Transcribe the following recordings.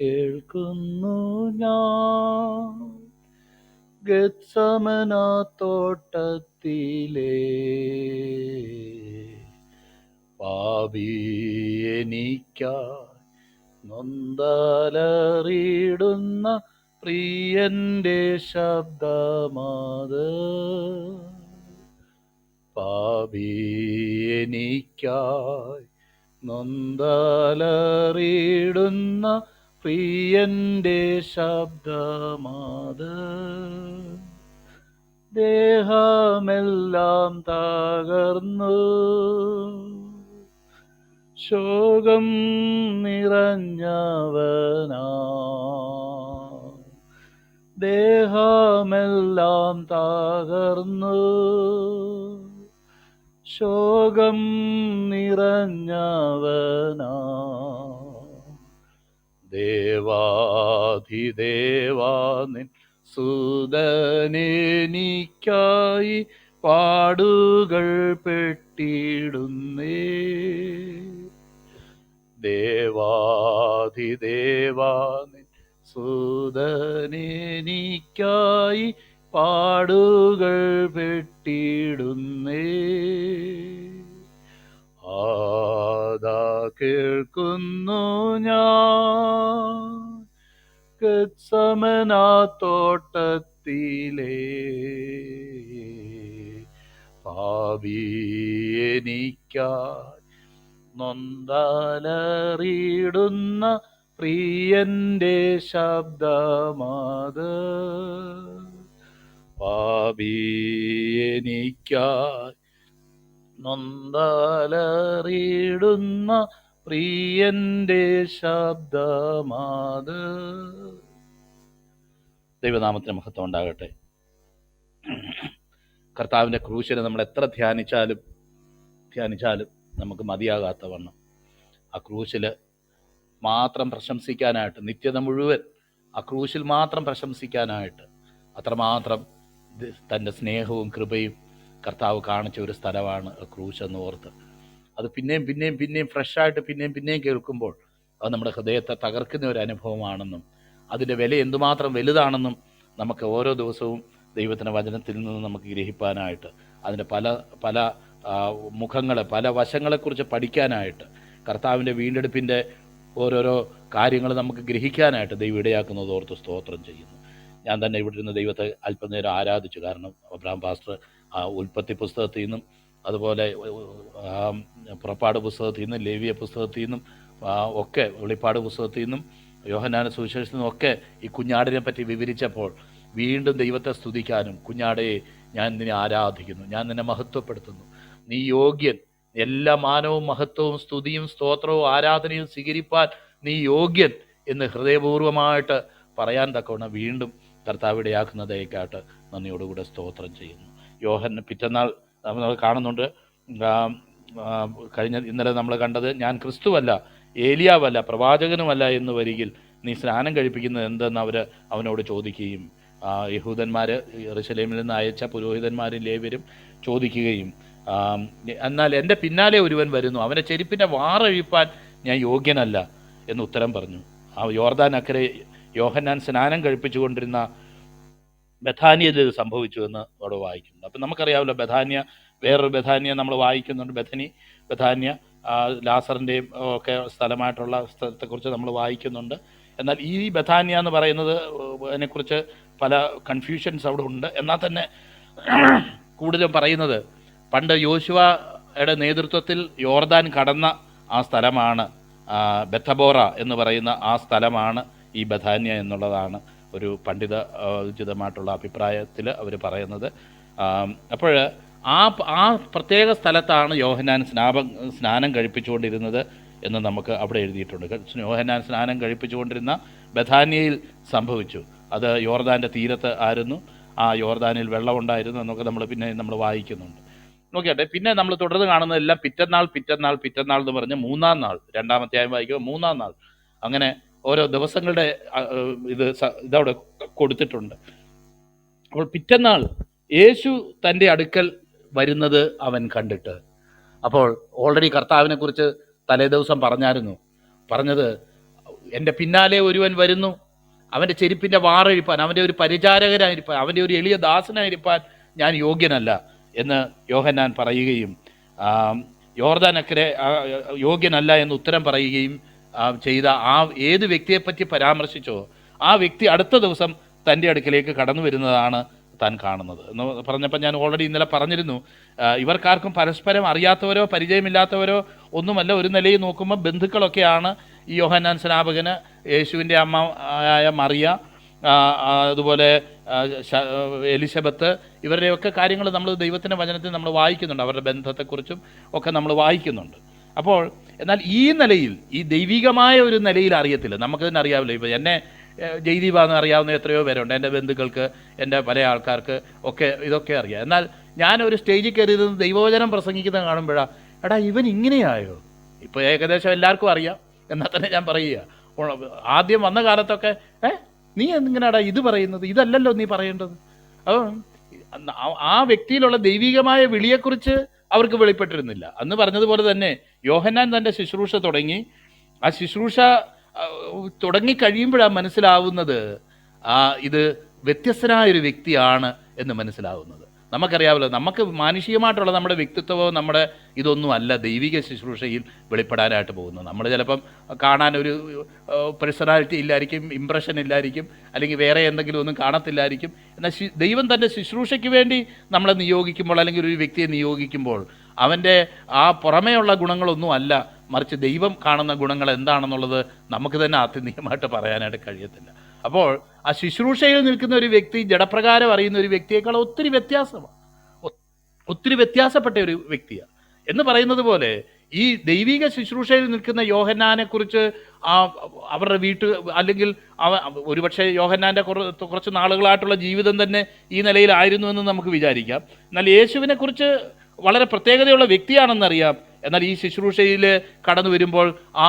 കേൾക്കുന്നു ഞാൻ. ഗത്സമന തോട്ടത്തിലേ. നൊന്തലറിയിടുന്ന പ്രിയന്റെ ശബ്ദമാത്. പാപി എനിക്കായി നൊന്തലറിയിടുന്ന പ്രിയന്റെ ശബ്ദമാത് ദേഹമെല്ലാം തകർന്നു. ശോകം നിറഞ്ഞവനാ ദേഹമെല്ലാം തകർന്നു. ശോകം നിറഞ്ഞവനാ ദേവാധിദേവാ നിൻ സുതനെനിക്കായി പാടുകൾ പെട്ടിടുന്നേ. ദേവാധിദേവാനിൻ സുതനെനിക്കായി പാടുകൾ പെട്ടിടുന്നേ. ആദാ കേൾക്കുന്നു ഞാൻ. തോട്ടത്തിലേ. പാവി എനിക്കായി നൊന്താലറിയിടുന്ന പ്രിയന്റെ ശബ്ദമാത്. പാപി എനിക്കായി നൊന്താലറിയിടുന്ന പ്രിയന്റെ ശബ്ദമാത്. ദൈവനാമത്തിന് മഹത്വം ഉണ്ടാകട്ടെ. കർത്താവിന്റെ ക്രൂശിനെ നമ്മൾ എത്ര ധ്യാനിച്ചാലും ധ്യാനിച്ചാലും നമുക്ക് മതിയാകാത്ത വണ്ണം. ആ ക്രൂശിൽ മാത്രം പ്രശംസിക്കാനായിട്ട് നിത്യത മുഴുവൻ ആ ക്രൂശിൽ മാത്രം പ്രശംസിക്കാനായിട്ട് അത്രമാത്രം തന്റെ സ്നേഹവും കൃപയും കർത്താവ് കാണിച്ച ഒരു സ്ഥലമാണ് ക്രൂശ് എന്ന് ഓർത്ത്. അത് പിന്നെയും പിന്നെയും പിന്നെയും ഫ്രഷായിട്ട് പിന്നെയും പിന്നെയും കേൾക്കുമ്പോൾ അത് നമ്മുടെ ഹൃദയത്തെ തകർക്കുന്ന ഒരു അനുഭവമാണെന്നും അതിന്റെ വില എന്തുമാത്രം വലുതാണെന്നും നമുക്ക് ഓരോ ദിവസവും ദൈവത്തിന്റെ വചനത്തിൽ നിന്ന് നമുക്ക് ഗ്രഹിപ്പാനായിട്ട് അതിന്റെ പല പല മുഖങ്ങളെ പല വശങ്ങളെക്കുറിച്ച് പഠിക്കാനായിട്ട് കർത്താവിന്റെ വീണ്ടെടുപ്പിന്റെ ഓരോരോ കാര്യങ്ങൾ നമുക്ക് ഗ്രഹിക്കാനായിട്ട് ദൈവം ഇടയാക്കുന്നത് ഓർത്ത് സ്തോത്രം ചെയ്യുന്നു. ഞാൻ തന്നെ ഇവിടെ ഇരുന്ന് ദൈവത്തെ അല്പനേരം ആരാധിച്ചു. കാരണം അബ്രാം പാസ്റ്റർ ആ ഉൽപ്പത്തി പുസ്തകത്തിൽ നിന്നും അതുപോലെ പുറപ്പാട് പുസ്തകത്തിൽ നിന്നും ലേവിയ പുസ്തകത്തിൽ നിന്നും ഒക്കെ വെളിപ്പാട് പുസ്തകത്തിൽ നിന്നും യോഹനാന സുവിശേഷത്തിൽ നിന്നും ഒക്കെ ഈ കുഞ്ഞാടിനെ പറ്റി വിവരിച്ചപ്പോൾ വീണ്ടും ദൈവത്തെ സ്തുതിക്കാനും കുഞ്ഞാടയെ ഞാൻ നിന്നെ ആരാധിക്കുന്നു ഞാൻ നിന്നെ മഹത്വപ്പെടുത്തുന്നു. നീ യോഗ്യൻ. എല്ലാ മാനവും മഹത്വവും സ്തുതിയും സ്തോത്രവും ആരാധനയും സ്വീകരിപ്പാൻ നീ യോഗ്യൻ എന്ന് ഹൃദയപൂർവമായിട്ട് പറയാൻ തക്കവണ്ണം വീണ്ടും കർത്താവ് ഇടയാക്കുന്നതേക്കാട്ട് നന്ദിയോടുകൂടെ സ്തോത്രം ചെയ്യുന്നു. യോഹൻ പിറ്റന്നാൾ നമ്മൾ കാണുന്നുണ്ട്. കഴിഞ്ഞ ഇന്നലെ നമ്മൾ കണ്ടത് ഞാൻ ക്രിസ്തുവല്ല ഏലിയാവല്ല പ്രവാചകനുമല്ല എന്ന് വരികിൽ നീ സ്നാനം കഴിപ്പിക്കുന്നത് എന്തെന്ന് അവർ അവനോട് ചോദിക്കുകയും യഹൂദന്മാർ യഹൂദന്മാര് നിന്ന് അയച്ച പുരോഹിതന്മാരും ലേവരും ചോദിക്കുകയും എന്നാൽ എന്റെ പിന്നാലെ ഒരുവൻ വരുന്നു അവന്റെ ചെരുപ്പിന്റെ വാറഴിപ്പാൻ ഞാൻ യോഗ്യനല്ല എന്ന് ഉത്തരം പറഞ്ഞു. ആ യോർദാൻ അക്കരെ യോഹന്നാൻ സ്നാനം കഴിപ്പിച്ചുകൊണ്ടിരുന്ന ബഥാനിയയിൽ ഇത് സംഭവിച്ചു എന്ന് അവിടെ വായിക്കുന്നുണ്ട്. അപ്പം നമുക്കറിയാമല്ലോ ബഥാനിയ വേറൊരു ബഥാനിയ നമ്മൾ വായിക്കുന്നുണ്ട്. ബഥനി ബഥാനിയ ലാസറിന്റെയും ഒക്കെ സ്ഥലമായിട്ടുള്ള സ്ഥലത്തെക്കുറിച്ച് നമ്മൾ വായിക്കുന്നുണ്ട്. എന്നാൽ ഈ ബഥാനിയ എന്ന് പറയുന്നത് അതിനെക്കുറിച്ച് പല കൺഫ്യൂഷൻസ് അവിടെ ഉണ്ട്. എന്നാൽ തന്നെ കൂടുതലും പറയുന്നത് പണ്ട് യോശുവയുടെ നേതൃത്വത്തിൽ യോർദാൻ കടന്ന ആ സ്ഥലമാണ് ബെത്തബോറ എന്ന് പറയുന്ന ആ സ്ഥലമാണ് ഈ ബഥാനിയ എന്നുള്ളതാണ്. ഒരു പണ്ഡിത ഉചിതമായിട്ടുള്ള അഭിപ്രായത്തിൽ അവർ പറയുന്നത്. അപ്പോൾ ആ ആ പ്രത്യേക സ്ഥലത്താണ് യോഹനാൻ സ്നാപം സ്നാനം കഴിപ്പിച്ചുകൊണ്ടിരുന്നത് എന്ന് നമുക്ക് അവിടെ എഴുതിയിട്ടുണ്ട്. യോഹനാൻ സ്നാനം കഴിപ്പിച്ചുകൊണ്ടിരുന്ന ബഥാനിയയിൽ സംഭവിച്ചു. അത് യോർദാന്റെ തീരത്ത് ആയിരുന്നു. ആ യോർദാനിൽ വെള്ളമുണ്ടായിരുന്നു എന്നൊക്കെ നമ്മൾ പിന്നെ നമ്മൾ വായിക്കുന്നുണ്ട്. നോക്കിയാട്ടെ പിന്നെ നമ്മൾ തുടർന്ന് കാണുന്നതെല്ലാം പിറ്റന്നാൾ പിറ്റന്നാൾ പിറ്റന്നാൾ എന്ന് പറഞ്ഞ് മൂന്നാം നാൾ രണ്ടാമത്തെ ആയും വായിക്കുമ്പോൾ മൂന്നാം നാൾ. അങ്ങനെ ഓരോ ദിവസങ്ങളുടെ ഇത് ഇതവിടെ കൊടുത്തിട്ടുണ്ട്. അപ്പോൾ പിറ്റന്നാൾ യേശു തന്റെ അടുക്കൽ വരുന്നത് അവൻ കണ്ടിട്ട്. അപ്പോൾ ഓൾറെഡി കർത്താവിനെ കുറിച്ച് തലേ ദിവസം പറഞ്ഞായിരുന്നു. പറഞ്ഞത് എന്റെ പിന്നാലെ ഒരുവൻ വരുന്നു. അവന്റെ ചെരുപ്പിന്റെ വാറഴിപ്പാൻ അവന്റെ ഒരു പരിചാരകനായിരിക്കാൻ അവന്റെ ഒരു എളിയ ദാസനായിരിക്കാൻ ഞാൻ യോഗ്യനല്ല എന്ന് യോഹന്നാൻ പറയുകയും യോർദാനക്കരെ യോഗ്യനല്ല എന്ന് ഉത്തരം പറയുകയും ചെയ്ത ആ ഏത് വ്യക്തിയെപ്പറ്റി പരാമർശിച്ചോ ആ വ്യക്തി അടുത്ത ദിവസം തന്റെ അടുക്കിലേക്ക് കടന്നു വരുന്നതാണ് താൻ കാണുന്നത്. എന്ന് പറഞ്ഞപ്പോൾ ഞാൻ ഓൾറെഡി ഇന്നലെ പറഞ്ഞിരുന്നു ഇവർക്കാർക്കും പരസ്പരം അറിയാത്തവരോ പരിചയമില്ലാത്തവരോ ഒന്നുമല്ല ഒരു നിലയിൽ നോക്കുമ്പോൾ ബന്ധുക്കളൊക്കെയാണ് ഈ യോഹന്നാൻ സ്നാപകന് യേശുവിന്റെ അമ്മ ആയ മറിയ അതുപോലെ എലിസബത്ത് ഇവരുടെയൊക്കെ കാര്യങ്ങൾ നമ്മൾ ദൈവത്തിന്റെ വചനത്തിൽ നമ്മൾ വായിക്കുന്നുണ്ട്. അവരുടെ ബന്ധത്തെക്കുറിച്ചും ഒക്കെ നമ്മൾ വായിക്കുന്നുണ്ട്. അപ്പോൾ എന്നാൽ ഈ നിലയിൽ ഈ ദൈവികമായ ഒരു നിലയിൽ അറിയത്തില്ല. നമുക്ക് തന്നെ അറിയാമല്ലോ. ഇപ്പോൾ എന്നെ ജയ്ദീപാന്ന് അറിയാവുന്ന എത്രയോ പേരുണ്ട്. എന്റെ ബന്ധുക്കൾക്ക് എന്റെ പല ആൾക്കാർക്ക് ഒക്കെ ഇതൊക്കെ അറിയാം. എന്നാൽ ഞാൻ ഒരു സ്റ്റേജിൽ കയറി ദൈവവചനം പ്രസംഗിക്കുന്നത് കാണുമ്പോഴാണ് എടാ ഇവൻ ഇങ്ങനെയായോ? ഇപ്പോൾ ഏകദേശം എല്ലാവർക്കും അറിയാം. എന്നാൽ തന്നെ ഞാൻ പറയുക ആദ്യം വന്ന കാലത്തൊക്കെ ഏ നീ എന്തിങ്ങനെടാ ഇത് പറയുന്നത്? ഇതല്ലല്ലോ നീ പറയേണ്ടത്. അപ്പം ആ വ്യക്തിയിലുള്ള ദൈവികമായ വിളിയെക്കുറിച്ച് അവർക്ക് വെളിപ്പെട്ടിരുന്നില്ല. അന്ന് പറഞ്ഞതുപോലെ തന്നെ യോഹന്നാൻ തന്റെ ശുശ്രൂഷ തുടങ്ങി. ആ ശുശ്രൂഷ തുടങ്ങി കഴിയുമ്പോഴാണ് മനസ്സിലാവുന്നത് ആ ഇത് വ്യത്യസ്തനായ ഒരു വ്യക്തിയാണ് എന്ന് മനസ്സിലാവുന്നത്. നമുക്കറിയാമല്ലോ നമുക്ക് മാനുഷികമായിട്ടുള്ള നമ്മുടെ വ്യക്തിത്വമോ നമ്മുടെ ഇതൊന്നും അല്ല ദൈവിക ശുശ്രൂഷയിൽ വെളിപ്പെടാനായിട്ട് പോകുന്നു നമ്മൾ ചിലപ്പം കാണാൻ ഒരു പേഴ്സണാലിറ്റി ഇല്ലായിരിക്കും ഇമ്പ്രഷൻ ഇല്ലായിരിക്കും അല്ലെങ്കിൽ വേറെ എന്തെങ്കിലും ഒന്നും കാണത്തില്ലായിരിക്കും. എന്നാൽ ദൈവം തന്റെ ശുശ്രൂഷയ്ക്ക് വേണ്ടി നമ്മളെ നിയോഗിക്കുമ്പോൾ അല്ലെങ്കിൽ ഒരു വ്യക്തിയെ നിയോഗിക്കുമ്പോൾ അവന്റെ ആ പുറമേയുള്ള ഗുണങ്ങളൊന്നും അല്ല. മറിച്ച് ദൈവം കാണുന്ന ഗുണങ്ങൾ എന്താണെന്നുള്ളത് നമുക്ക് തന്നെ ആത്യന്തികമായിട്ട് പറയാനായിട്ട് കഴിയത്തില്ല. അപ്പോൾ ആ ശുശ്രൂഷയിൽ നിൽക്കുന്ന ഒരു വ്യക്തി ജഡപ്രകാരം അറിയുന്ന ഒരു വ്യക്തിയേക്കാൾ ഒത്തിരി വ്യത്യാസമാണ്. ഒത്തിരി വ്യത്യാസപ്പെട്ട ഒരു വ്യക്തിയാണ്. എന്ന് പറയുന്നത് പോലെ ഈ ദൈവിക ശുശ്രൂഷയിൽ നിൽക്കുന്ന യോഹന്നാനെ കുറിച്ച് അവരുടെ വീട്ട് അല്ലെങ്കിൽ അവ ഒരുപക്ഷെ യോഹന്നാന്റെ കുറച്ച് കുറച്ച് നാളുകളായിട്ടുള്ള ജീവിതം തന്നെ ഈ നിലയിലായിരുന്നു എന്ന് നമുക്ക് വിചാരിക്കാം. എന്നാൽ യേശുവിനെക്കുറിച്ച് വളരെ പ്രത്യേകതയുള്ള വ്യക്തിയാണെന്നറിയാം. എന്നാൽ ഈ ശുശ്രൂഷയിൽ കടന്നു വരുമ്പോൾ ആ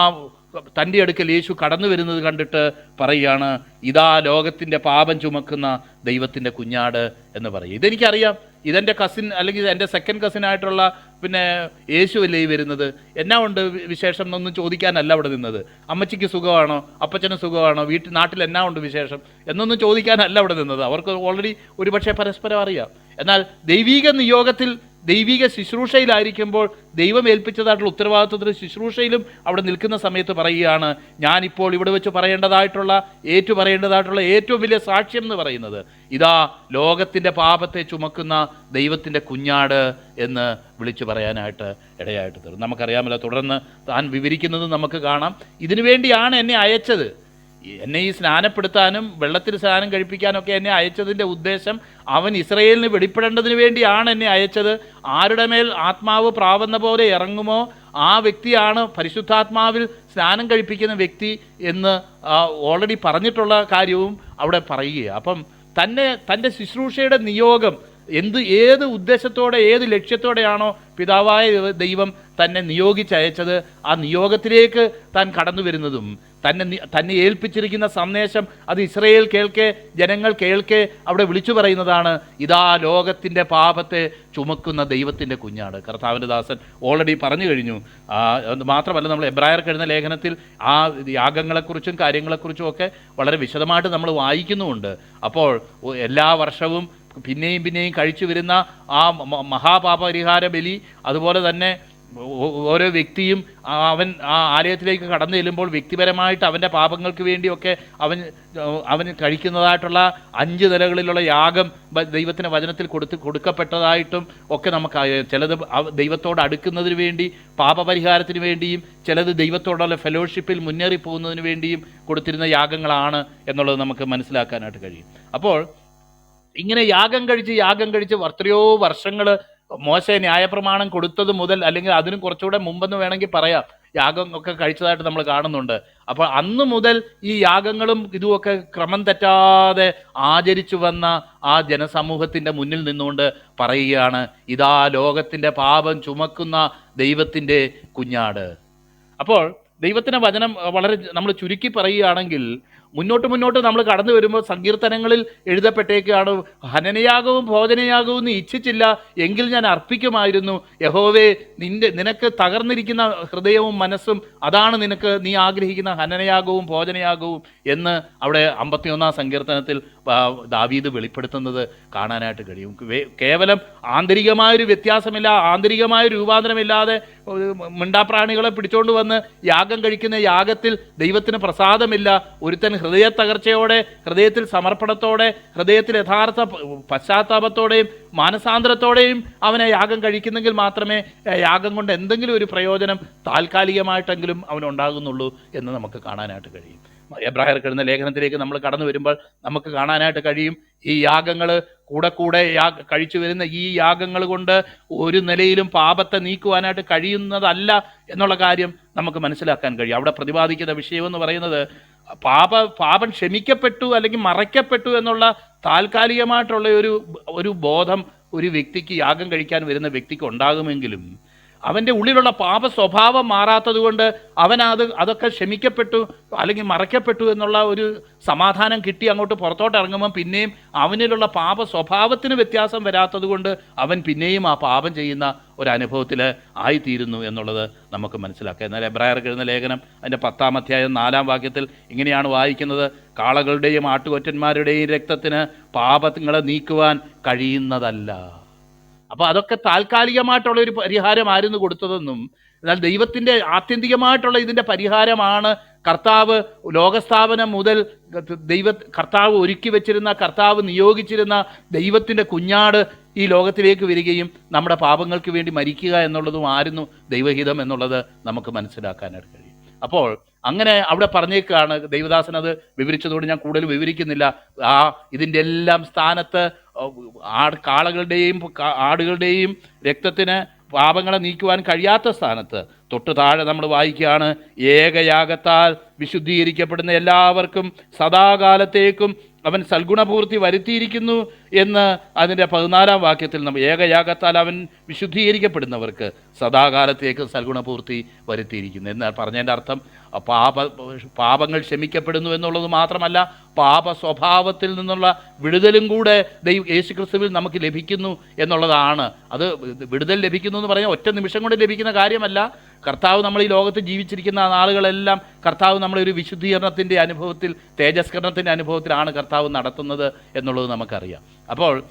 തന്റെ അടുക്കൽ യേശു കടന്നു വരുന്നത് കണ്ടിട്ട് പറയുകയാണ് ഇതാ ലോകത്തിന്റെ പാപം ചുമക്കുന്ന ദൈവത്തിന്റെ കുഞ്ഞാട് എന്ന് പറയും ഇതെനിക്കറിയാം. ഇതെന്റെ കസിൻ അല്ലെങ്കിൽ എന്റെ സെക്കൻഡ് കസിനായിട്ടുള്ള പിന്നെ യേശു അല്ലേ ഈ വരുന്നത്? എന്നാ ഉണ്ട് വിശേഷം എന്നൊന്നും ചോദിക്കാനല്ല അവിടെ നിന്നത്. അമ്മച്ചിക്ക് സുഖമാണോ? അപ്പച്ചന് സുഖമാണോ? വീട്ടിൽ നാട്ടിൽ എന്നാ ഉണ്ട് വിശേഷം? എന്നൊന്നും ചോദിക്കാനല്ല അവിടെ നിന്നത്. അവർക്ക് ഓൾറെഡി ഒരുപക്ഷെ പരസ്പരം അറിയാം. എന്നാൽ ദൈവീക നിയോഗത്തിൽ ദൈവിക ശുശ്രൂഷയിലായിരിക്കുമ്പോൾ ദൈവം ഏൽപ്പിച്ചതായിട്ടുള്ള ഉത്തരവാദിത്വത്തിന് ശുശ്രൂഷയിലും അവിടെ നിൽക്കുന്ന സമയത്ത് പറയുകയാണ് ഞാനിപ്പോൾ ഇവിടെ വെച്ച് പറയേണ്ടതായിട്ടുള്ള ഏറ്റു പറയേണ്ടതായിട്ടുള്ള ഏറ്റവും വലിയ സാക്ഷ്യം എന്ന് പറയുന്നത് ഇതാ ലോകത്തിന്റെ പാപത്തെ ചുമക്കുന്ന ദൈവത്തിന്റെ കുഞ്ഞാട് എന്ന് വിളിച്ചു പറയാനായിട്ട് ഇടയായിട്ട് തീർന്നു. നമുക്കറിയാമല്ലോ തുടർന്ന് താൻ വിവരിക്കുന്നത് നമുക്ക് കാണാം. ഇതിനു വേണ്ടിയാണ് എന്നെ അയച്ചത്. എന്നെ ഈ സ്നാനപ്പെടുത്താനും വെള്ളത്തിൽ സ്നാനം കഴിപ്പിക്കാനൊക്കെ എന്നെ അയച്ചതിന്റെ ഉദ്ദേശം അവൻ ഇസ്രയേലിന് വെളിപ്പെടേണ്ടതിന് വേണ്ടിയാണ് എന്നെ അയച്ചത്. ആരുടെ മേൽ ആത്മാവ് പ്രാവുന്ന പോലെ ഇറങ്ങുമോ? ആ വ്യക്തിയാണ് പരിശുദ്ധാത്മാവിൽ സ്നാനം കഴിപ്പിക്കുന്ന വ്യക്തി എന്ന് ഓൾറെഡി പറഞ്ഞിട്ടുള്ള കാര്യവും അവിടെ പറയുകയാണ്. അപ്പം തന്നെ തന്റെ ശുശ്രൂഷയുടെ നിയോഗം എന്ത് ഏത് ഉദ്ദേശത്തോടെ ഏത് ലക്ഷ്യത്തോടെയാണോ പിതാവായ ദൈവം തന്നെ നിയോഗിച്ചയച്ചത്. ആ നിയോഗത്തിലേക്ക് താൻ കടന്നു വരുന്നതും തന്നെ തന്നെ ഏൽപ്പിച്ചിരിക്കുന്ന സന്ദേശം അത് ഇസ്രയേൽ കേൾക്കെ ജനങ്ങൾ കേൾക്കെ അവിടെ വിളിച്ചു പറയുന്നതാണ്. ഇതാ ലോകത്തിന്റെ പാപത്തെ ചുമക്കുന്ന ദൈവത്തിന്റെ കുഞ്ഞാണ്. കർത്താവിന്റെ ദാസൻ ഓൾറെഡി പറഞ്ഞു കഴിഞ്ഞു. മാത്രമല്ല നമ്മൾ എബ്രായർ കഴിഞ്ഞ ലേഖനത്തിൽ ആ യാഗങ്ങളെക്കുറിച്ചും കാര്യങ്ങളെക്കുറിച്ചും ഒക്കെ വളരെ വിശദമായിട്ട് നമ്മൾ വായിക്കുന്നുമുണ്ട്. അപ്പോൾ എല്ലാ വർഷവും പിന്നെയും പിന്നെയും കഴിച്ചു വരുന്ന ആ മഹാപാപരിഹാര ബലി അതുപോലെ തന്നെ ഓരോ വ്യക്തിയും അവൻ ആ ആലയത്തിലേക്ക് കടന്നു ചെല്ലുമ്പോൾ വ്യക്തിപരമായിട്ട് അവന്റെ പാപങ്ങൾക്ക് വേണ്ടിയൊക്കെ അവൻ അവൻ കഴിക്കുന്നതായിട്ടുള്ള അഞ്ച് നിലകളിലുള്ള യാഗം ദൈവത്തിന്റെ വചനത്തിൽ കൊടുത്ത് കൊടുക്കപ്പെട്ടതായിട്ടും ഒക്കെ നമുക്ക്. ചിലത് ദൈവത്തോട് അടുക്കുന്നതിന് വേണ്ടി പാപപരിഹാരത്തിന് വേണ്ടിയും ചിലത് ദൈവത്തോടുള്ള ഫെലോഷിപ്പിൽ മുന്നേറി പോകുന്നതിന് വേണ്ടിയും കൊടുത്തിരുന്ന യാഗങ്ങളാണ് എന്നുള്ളത് നമുക്ക് മനസ്സിലാക്കാനായിട്ട് കഴിയും അപ്പോൾ ഇങ്ങനെ യാഗം കഴിച്ച് യാഗം കഴിച്ച് എത്രയോ വർഷങ്ങൾ മോശ ന്യായപ്രമാണം കൊടുത്തത് മുതൽ അല്ലെങ്കിൽ അതിനും കുറച്ചുകൂടെ മുമ്പെന്ന് വേണമെങ്കിൽ പറയാം. യാഗം ഒക്കെ കഴിച്ചതായിട്ട് നമ്മൾ കാണുന്നുണ്ട്. അപ്പോൾ അന്ന് മുതൽ ഈ യാഗങ്ങളും ഇതുമൊക്കെ ക്രമം തെറ്റാതെ ആചരിച്ചു വന്ന ആ ജനസമൂഹത്തിന്റെ മുന്നിൽ നിന്നുകൊണ്ട് പറയുകയാണ് ഇതാ ലോകത്തിന്റെ പാപം ചുമക്കുന്ന ദൈവത്തിന്റെ കുഞ്ഞാട്. അപ്പോൾ ദൈവത്തിന്റെ വചനം വളരെ നമ്മൾ ചുരുക്കി പറയുകയാണെങ്കിൽ മുന്നോട്ട് മുന്നോട്ട് നമ്മൾ കടന്നു വരുമ്പോൾ സങ്കീർത്തനങ്ങളിൽ എഴുതപ്പെട്ടേക്കാണ് ഹനനയാകവും ഭോജനയാകവും നീ ഇച്ഛിച്ചില്ല എങ്കിൽ ഞാൻ അർപ്പിക്കുമായിരുന്നു. യഹോവേ നിന്റെ നിനക്ക് തകർന്നിരിക്കുന്ന ഹൃദയവും മനസ്സും അതാണ് നിനക്ക് നീ ആഗ്രഹിക്കുന്ന ഹനനയാകവും ഭോജനയാകവും എന്ന് അവിടെ അമ്പത്തിയൊന്നാം സങ്കീർത്തനത്തിൽ ദാവീദ് വെളിപ്പെടുത്തുന്നത് കാണാനായിട്ട് കഴിയും. കേവലം ആന്തരികമായൊരു വ്യത്യാസമില്ല ആന്തരികമായ രൂപാന്തരമില്ലാതെ മിണ്ടാപ്രാണികളെ പിടിച്ചോണ്ട് വന്ന് യാഗം കഴിക്കുന്ന യാഗത്തിൽ ദൈവത്തിന് പ്രസാദമില്ല. ഒരുത്തൻ ഹൃദയ തകർച്ചയോടെ ഹൃദയത്തിൽ സമർപ്പണത്തോടെ ഹൃദയത്തിൽ യഥാർത്ഥ പശ്ചാത്താപത്തോടെയും മാനസാന്തരത്തോടെയും അവനെ യാഗം കഴിക്കുന്നെങ്കിൽ മാത്രമേ യാഗം കൊണ്ട് എന്തെങ്കിലും ഒരു പ്രയോജനം താൽക്കാലികമായിട്ടെങ്കിലും അവനുണ്ടാകുന്നുള്ളൂ എന്ന് നമുക്ക് കാണാനായിട്ട് കഴിയും. എബ്രാഹിർക്ക് എഴുന്ന ലേഖനത്തിലേക്ക് നമ്മൾ കടന്നു വരുമ്പോൾ നമുക്ക് കാണാനായിട്ട് കഴിയും. ഈ യാഗങ്ങൾ കൂടെ കൂടെ യാ കഴിച്ചു വരുന്ന ഈ യാഗങ്ങൾ കൊണ്ട് ഒരു നിലയിലും പാപത്തെ നീക്കുവാനായിട്ട് കഴിയുന്നതല്ല എന്നുള്ള കാര്യം നമുക്ക് മനസ്സിലാക്കാൻ കഴിയും. അവിടെ പ്രതിപാദിക്കുന്ന വിഷയം എന്ന് പറയുന്നത് പാപ പാപം ക്ഷമിക്കപ്പെട്ടു അല്ലെങ്കിൽ മറയ്ക്കപ്പെട്ടു എന്നുള്ള താൽക്കാലികമായിട്ടുള്ള ഒരു ഒരു ബോധം ഒരു വ്യക്തിക്ക് യാഗം കഴിക്കാൻ വരുന്ന വ്യക്തിക്ക് ഉണ്ടാകുമെങ്കിലും അവന്റെ ഉള്ളിലുള്ള പാപ സ്വഭാവം മാറാത്തതുകൊണ്ട് അവൻ അത് അതൊക്കെ ക്ഷമിക്കപ്പെട്ടു അല്ലെങ്കിൽ മറയ്ക്കപ്പെട്ടു എന്നുള്ള ഒരു സമാധാനം കിട്ടി അങ്ങോട്ട് പുറത്തോട്ട് ഇറങ്ങുമ്പോൾ പിന്നെയും അവനിലുള്ള പാപ സ്വഭാവത്തിന് വ്യത്യാസം വരാത്തതുകൊണ്ട് അവൻ പിന്നെയും ആ പാപം ചെയ്യുന്ന ഒരു അനുഭവത്തിൽ ആയിത്തീരുന്നു എന്നുള്ളത് നമുക്ക് മനസ്സിലാക്കാം. എന്നാൽ എബ്രായർക്ക് എഴുതുന്ന ലേഖനം അതിന്റെ പത്താം അധ്യായം നാലാം വാക്യത്തിൽ ഇങ്ങനെയാണ് വായിക്കുന്നത്. കാളകളുടെയും ആട്ടുകൊറ്റന്മാരുടെയും രക്തത്തിന് പാപങ്ങളെ നീക്കുവാൻ കഴിയുന്നതല്ല. അപ്പോൾ അതൊക്കെ താൽക്കാലികമായിട്ടുള്ള ഒരു പരിഹാരമായിരുന്നു കൊടുത്തതെന്നും എന്നാൽ ദൈവത്തിന്റെ ആത്യന്തികമായിട്ടുള്ള ഇതിന്റെ പരിഹാരമാണ് കർത്താവ് ലോകസ്ഥാപനം മുതൽ ദൈവ കർത്താവ് ഒരുക്കി വെച്ചിരുന്ന കർത്താവ് നിയോഗിച്ചിരുന്ന ദൈവത്തിന്റെ കുഞ്ഞാട് ഈ ലോകത്തിലേക്ക് വരികയും നമ്മുടെ പാപങ്ങൾക്ക് വേണ്ടി മരിക്കുക എന്നുള്ളതും ആയിരുന്നു ദൈവഹിതം എന്നുള്ളത് നമുക്ക് മനസ്സിലാക്കാനായിട്ട് കഴിയും. അപ്പോൾ അങ്ങനെ അവിടെ പറഞ്ഞേക്കാണ് ദൈവദാസൻ അത് വിവരിച്ചതോട് ഞാൻ കൂടുതൽ വിവരിക്കുന്നില്ല. ആ ഇതിന്റെ എല്ലാം സ്ഥാനത്ത് ആട് കാളകളുടെയും ആടുകളുടെയും രക്തത്തിന് പാപങ്ങളെ നീക്കുവാൻ കഴിയാത്ത സ്ഥാനത്ത് തൊട്ട് താഴെ നമ്മൾ വായിക്കുകയാണ് ഏകയാഗത്താൽ വിശുദ്ധീകരിക്കപ്പെടുന്ന എല്ലാവർക്കും സദാകാലത്തേക്കും അവൻ സൽഗുണപൂർത്തി വരുത്തിയിരിക്കുന്നു എന്ന് അതിന്റെ പതിനാലാം വാക്യത്തിൽ നമ്മൾ ഏകയാഗത്താൽ അവൻ വിശുദ്ധീകരിക്കപ്പെടുന്നവർക്ക് സദാകാലത്തേക്ക് സൽഗുണപൂർത്തി വരുത്തിയിരിക്കുന്നു. എന്നാൽ പറഞ്ഞതിന്റെ അർത്ഥം പാപ പാപങ്ങൾ ക്ഷമിക്കപ്പെടുന്നു എന്നുള്ളത് മാത്രമല്ല പാപ സ്വഭാവത്തിൽ നിന്നുള്ള വിടുതലും കൂടെ ദൈവ യേശു ക്രിസ്തുവിൽ നമുക്ക് ലഭിക്കുന്നു എന്നുള്ളതാണ്. അത് വിടുതൽ ലഭിക്കുന്നു എന്ന് പറഞ്ഞാൽ ഒറ്റ നിമിഷം കൊണ്ട് ലഭിക്കുന്ന കാര്യമല്ല. കർത്താവ് നമ്മൾ ഈ ലോകത്ത് ജീവിച്ചിരിക്കുന്ന ആളുകളെല്ലാം കർത്താവ് നമ്മളെ ഒരു വിശുദ്ധീകരണത്തിന്റെ അനുഭവത്തിൽ തേജസ്കരണത്തിന്റെ അനുഭവത്തിലാണ് കർത്താവ് നടത്തുന്നത് എന്നുള്ളത് നമുക്കറിയാം. അപ്പോൾ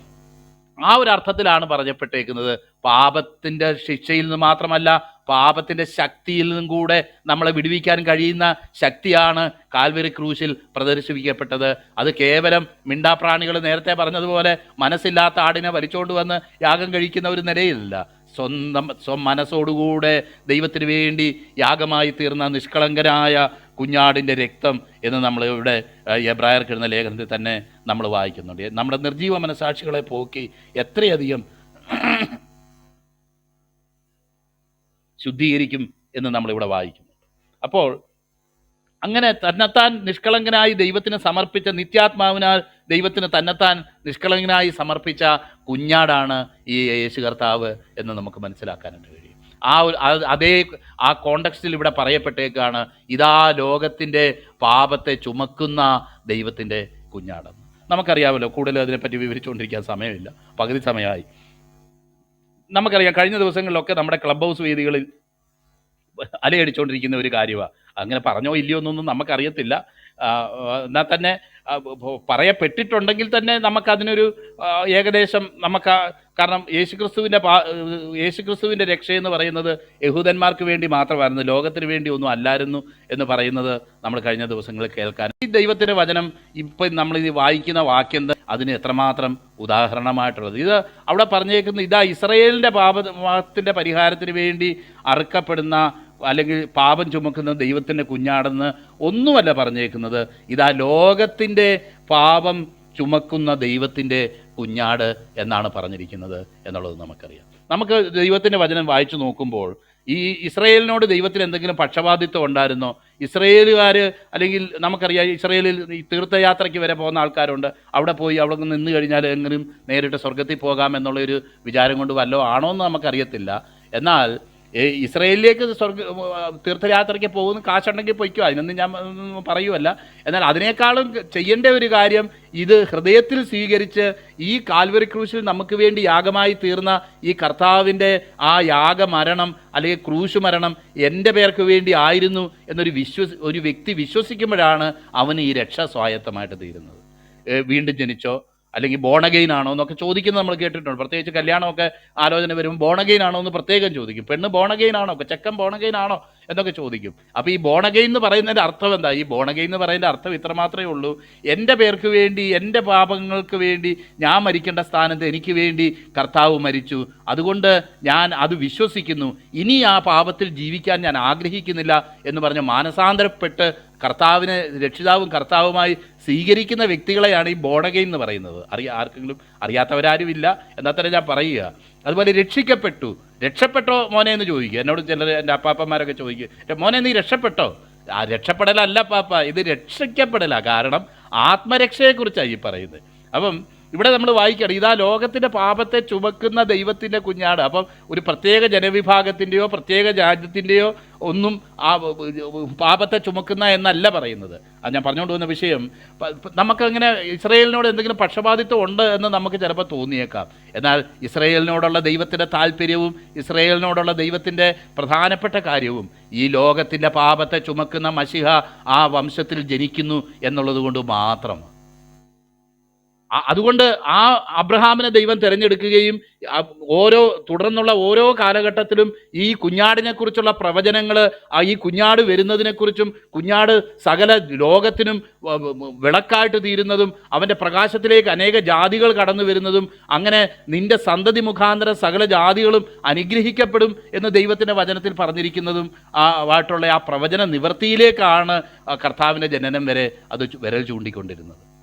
ആ ഒരു അർത്ഥത്തിലാണ് പറഞ്ഞപ്പെട്ടേക്കുന്നത് പാപത്തിന്റെ ശിക്ഷയിൽ നിന്ന് മാത്രമല്ല പാപത്തിന്റെ ശക്തിയിൽ നിന്നും കൂടെ നമ്മളെ വിടുവിക്കാൻ കഴിയുന്ന ശക്തിയാണ് കാൽവരി ക്രൂശിൽ പ്രദർശിപ്പിക്കപ്പെട്ടത്. അത് കേവലം മിണ്ടാപ്രാണികൾ നേരത്തെ പറഞ്ഞതുപോലെ മനസ്സില്ലാത്ത ആടിനെ വലിച്ചുകൊണ്ട് വന്ന് യാഗം കഴിക്കുന്ന ഒരു നിലയിലല്ല. സ്വന്തം സ്വം മനസ്സോടുകൂടെ ദൈവത്തിന് വേണ്ടി യാഗമായി തീർന്ന നിഷ്കളങ്കനായ കുഞ്ഞാടിന്റെ രക്തം എന്ന് നമ്മൾ ഇവിടെ എബ്രായർക്ക് ലേഖനത്തിൽ തന്നെ നമ്മൾ വായിക്കുന്നുണ്ട്. നമ്മുടെ നിർജീവ മനസാക്ഷികളെ പോക്കി എത്രയധികം ശുദ്ധീകരിക്കും എന്ന് നമ്മളിവിടെ വായിക്കുന്നുണ്ട് അപ്പോൾ അങ്ങനെ തന്നെത്താൻ നിഷ്കളങ്കനായി ദൈവത്തിന് സമർപ്പിച്ച നിത്യാത്മാവിനാൽ ദൈവത്തിന് തന്നെത്താൻ നിഷ്കളങ്കനായി സമർപ്പിച്ച കുഞ്ഞാടാണ് ഈ യേശു കർത്താവ് എന്ന് നമുക്ക് മനസ്സിലാക്കാനായിട്ട് കഴിയും. ആ ഒരു അതേ ആ കോണ്ടക്സ്റ്റിൽ ഇവിടെ പറയപ്പെട്ടേക്കാണ് ഇതാ ലോകത്തിന്റെ പാപത്തെ ചുമക്കുന്ന ദൈവത്തിന്റെ കുഞ്ഞാടെന്ന്. നമുക്കറിയാമല്ലോ കൂടുതൽ അതിനെപ്പറ്റി വിവരിച്ചുകൊണ്ടിരിക്കാൻ സമയമില്ല. പകുതി സമയമായി. നമുക്കറിയാം കഴിഞ്ഞ ദിവസങ്ങളിലൊക്കെ നമ്മുടെ ക്ലബ് ഹൗസ് വേദികളിൽ അലയടിച്ചുകൊണ്ടിരിക്കുന്ന ഒരു കാര്യമാണ് അങ്ങനെ പറഞ്ഞോ ഇല്ലയോ എന്നൊന്നും നമുക്കറിയത്തില്ല. എന്നാൽ തന്നെ പറയപ്പെട്ടിട്ടുണ്ടെങ്കിൽ തന്നെ നമുക്കതിനൊരു ഏകദേശം നമുക്ക് കാരണം യേശുക്രിസ്തുവിന്റെ പാ യേശുക്രിസ്തുവിന്റെ രക്ഷയെന്ന് പറയുന്നത് യഹൂദന്മാർക്ക് വേണ്ടി മാത്രമായിരുന്നു. ലോകത്തിന് വേണ്ടി ഒന്നും അല്ലായിരുന്നു എന്ന് പറയുന്നത് നമ്മൾ കഴിഞ്ഞ ദിവസങ്ങളിൽ കേൾക്കാൻ. ഈ ദൈവത്തിന്റെ വചനം ഇപ്പം നമ്മൾ ഇത് വായിക്കുന്ന വാക്യം അതിന് എത്രമാത്രം ഉദാഹരണമായിട്ടുള്ളത്. ഇത് അവിടെ പറഞ്ഞേക്കുന്ന ഇതാ ഇസ്രയേലിന്റെ പാപത്തിന്റെ പരിഹാരത്തിന് വേണ്ടി അറുക്കപ്പെടുന്ന അല്ലെങ്കിൽ പാപം ചുമക്കുന്ന ദൈവത്തിന്റെ കുഞ്ഞാടെന്ന് ഒന്നുമല്ല പറഞ്ഞേക്കുന്നത്. ഇതാ ലോകത്തിന്റെ പാപം ചുമക്കുന്ന ദൈവത്തിന്റെ കുഞ്ഞാട് എന്നാണ് പറഞ്ഞിരിക്കുന്നത് എന്നുള്ളത് നമുക്കറിയാം. നമുക്ക് ദൈവത്തിന്റെ വചനം വായിച്ചു നോക്കുമ്പോൾ ഈ ഇസ്രയേലിനോട് ദൈവത്തിന് എന്തെങ്കിലും പക്ഷപാതിത്വം ഉണ്ടായിരുന്നോ? ഇസ്രയേലുകാർ അല്ലെങ്കിൽ നമുക്കറിയാം ഇസ്രയേലിൽ ഈ തീർത്ഥയാത്രയ്ക്ക് വരെ പോകുന്ന ആൾക്കാരുണ്ട്. അവിടെ പോയി അവിടെ നിന്ന് കഴിഞ്ഞാൽ എങ്ങനെയും നേരിട്ട് സ്വർഗത്തിൽ പോകാം എന്നുള്ളൊരു വിചാരം കൊണ്ട് വല്ലോ ആണോ എന്ന് നമുക്കറിയത്തില്ല. എന്നാൽ ഇസ്രയേലിലേക്ക് സ്വർഗ തീർത്ഥയാത്രയ്ക്ക് പോകുന്ന കാശുണ്ടെങ്കിൽ പൊയ്ക്കോ. അതിനൊന്നും ഞാൻ പറയുമല്ല എന്നാൽ അതിനേക്കാളും ചെയ്യേണ്ട ഒരു കാര്യം ഇത് ഹൃദയത്തിൽ സ്വീകരിച്ച് ഈ കാൽവരി ക്രൂശിൽ നമുക്ക് വേണ്ടി യാഗമായി തീർന്ന ഈ കർത്താവിന്റെ ആ യാഗമരണം അല്ലെങ്കിൽ ക്രൂശ് മരണം എന്റെ പേർക്ക് വേണ്ടി ആയിരുന്നു എന്നൊരു വിശ്വസ് ഒരു വ്യക്തി വിശ്വസിക്കുമ്പോഴാണ് അവന് ഈ രക്ഷ സ്വായത്തമായിട്ട് തീരുന്നത് വീണ്ടും ജനിച്ചോ? അല്ലെങ്കിൽ ബോണഗെയിൻ ആണോ എന്നൊക്കെ ചോദിക്കുന്നത് നമ്മൾ കേട്ടിട്ടുണ്ട്. പ്രത്യേകിച്ച് കല്യാണമൊക്കെ ആലോചന വരുമ്പോൾ ബോണഗെയിൻ ആണോ എന്ന് പ്രത്യേകം ചോദിക്കും. പെണ്ണ് ബോണഗെയിൻ ആണോ? ചെക്കൻ ബോണഗെയിൻ ആണോ? എന്നൊക്കെ ചോദിക്കും. അപ്പോൾ ഈ ബോണഗെയിൻ എന്ന് പറയുന്നതിന്റെ അർത്ഥം എന്താ? ഈ ബോണഗെയിൻ എന്ന് പറയുന്നതിന്റെ അർത്ഥം ഇത്ര മാത്രമേ ഉള്ളൂ. എന്റെ പേർക്ക് വേണ്ടി എന്റെ പാപങ്ങൾക്ക് വേണ്ടി ഞാൻ മരിക്കേണ്ട സ്ഥാനത്ത് എനിക്ക് വേണ്ടി കർത്താവ് മരിച്ചു. അതുകൊണ്ട് ഞാൻ അത് വിശ്വസിക്കുന്നു. ഇനി ആ പാപത്തിൽ ജീവിക്കാൻ ഞാൻ ആഗ്രഹിക്കുന്നില്ല എന്ന് പറഞ്ഞ് മാനസാന്തരപ്പെട്ട് കർത്താവിനെ രക്ഷിതാവും കർത്താവുമായി സ്വീകരിക്കുന്ന വ്യക്തികളെയാണ് ഈ ബോണഗെയിൻ എന്ന് പറയുന്നത്. അറിയ ആർക്കെങ്കിലും അറിയാത്തവരാരുമില്ല എന്നാൽ തന്നെ ഞാൻ പറയുക. അതുപോലെ രക്ഷിക്കപ്പെട്ടു. രക്ഷപ്പെട്ടോ മോനെ എന്ന് ചോദിക്കുക. എന്നോട് ചിലർ എന്റെ അപ്പാപ്പന്മാരൊക്കെ ചോദിക്കുക മോനെ നീ രക്ഷപ്പെട്ടോ? ആ രക്ഷപ്പെടലല്ല പാപ്പ. ഇത് രക്ഷിക്കപ്പെടല. കാരണം ആത്മരക്ഷയെക്കുറിച്ചാണ് ഈ പറയുന്നത്. അപ്പം ഇവിടെ നമ്മൾ വായിക്കണം ഇതാ ലോകത്തിന്റെ പാപത്തെ ചുമക്കുന്ന ദൈവത്തിന്റെ കുഞ്ഞാട്. അപ്പം ഒരു പ്രത്യേക ജനവിഭാഗത്തിന്റെയോ പ്രത്യേക രാജ്യത്തിന്റെയോ ഒന്നും ആ പാപത്തെ ചുമക്കുന്ന എന്നല്ല പറയുന്നത്. അത് ഞാൻ പറഞ്ഞുകൊണ്ട് വന്ന വിഷയം നമുക്കങ്ങനെ ഇസ്രയേലിനോട് എന്തെങ്കിലും പക്ഷപാതിത്വം ഉണ്ട് എന്ന് നമുക്ക് ചിലപ്പോൾ തോന്നിയേക്കാം. എന്നാൽ ഇസ്രയേലിനോടുള്ള ദൈവത്തിന്റെ താല്പര്യവും ഇസ്രയേലിനോടുള്ള ദൈവത്തിന്റെ പ്രധാനപ്പെട്ട കാര്യവും ഈ ലോകത്തിന്റെ പാപത്തെ ചുമക്കുന്ന മഷിഹ ആ വംശത്തിൽ ജനിക്കുന്നു എന്നുള്ളത് കൊണ്ട് മാത്രമാണ്. അതുകൊണ്ട് ആ അബ്രഹാമിനെ ദൈവം തിരഞ്ഞെടുക്കുകയും ഓരോ തുടർന്നുള്ള ഓരോ കാലഘട്ടത്തിലും ഈ കുഞ്ഞാടിനെ കുറിച്ചുള്ള പ്രവചനങ്ങൾ ഈ കുഞ്ഞാട് വരുന്നതിനെക്കുറിച്ചും കുഞ്ഞാട് സകല ലോകത്തിനും വിളക്കായിട്ട് തീരുന്നതും അവന്റെ പ്രകാശത്തിലേക്ക് അനേക ജാതികൾ കടന്നു വരുന്നതും അങ്ങനെ നിന്റെ സന്തതി മുഖാന്തരം സകല ജാതികളും അനുഗ്രഹിക്കപ്പെടും എന്ന് ദൈവത്തിന്റെ വചനത്തിൽ പറഞ്ഞിരിക്കുന്നതും ആ ആയിട്ടുള്ള ആ പ്രവചന നിവൃത്തിയിലേക്കാണ് കർത്താവിന്റെ ജനനം വരെ അത് വിരൽ ചൂണ്ടിക്കൊണ്ടിരുന്നത്.